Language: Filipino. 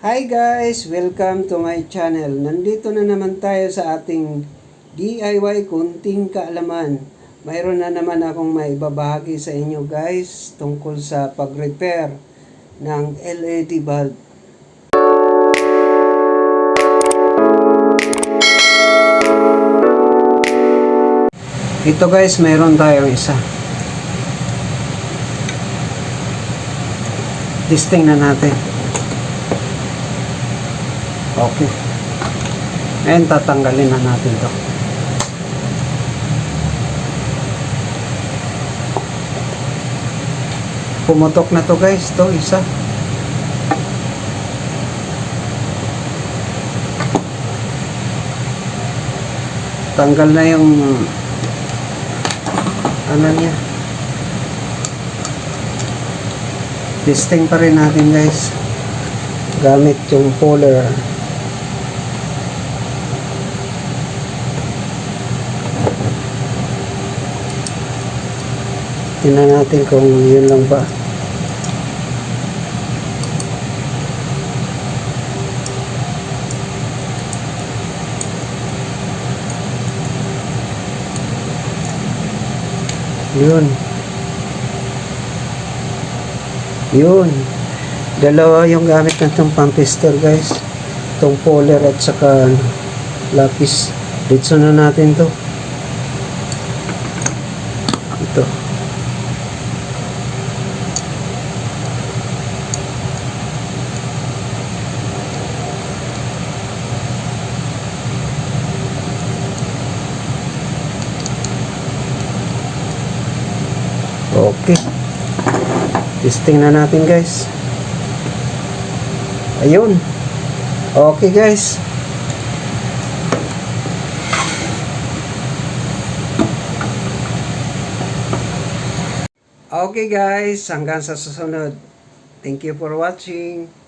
Hi guys! Welcome to my channel. Nandito na naman tayo sa ating DIY kunting kaalaman. Mayroon na naman akong maibabahagi sa inyo guys tungkol sa pag-repair ng LED bulb. Ito guys, mayroon tayong isa. Testing na natin. Okay. Ngayon tatanggalin na natin to. Pumutok na to guys, to isa. Tanggal na yung ano niya. Testing pa rin natin guys gamit yung puller tingnan natin kung yun lang ba. Yun. Yun. Dalawa yung gamit natin pang tester guys. Itong polar at saka lapis. Ditso na natin to ito okay. Testing na natin guys. Ayun. Okay guys. Okay guys. Hanggang sa susunod. Thank you for watching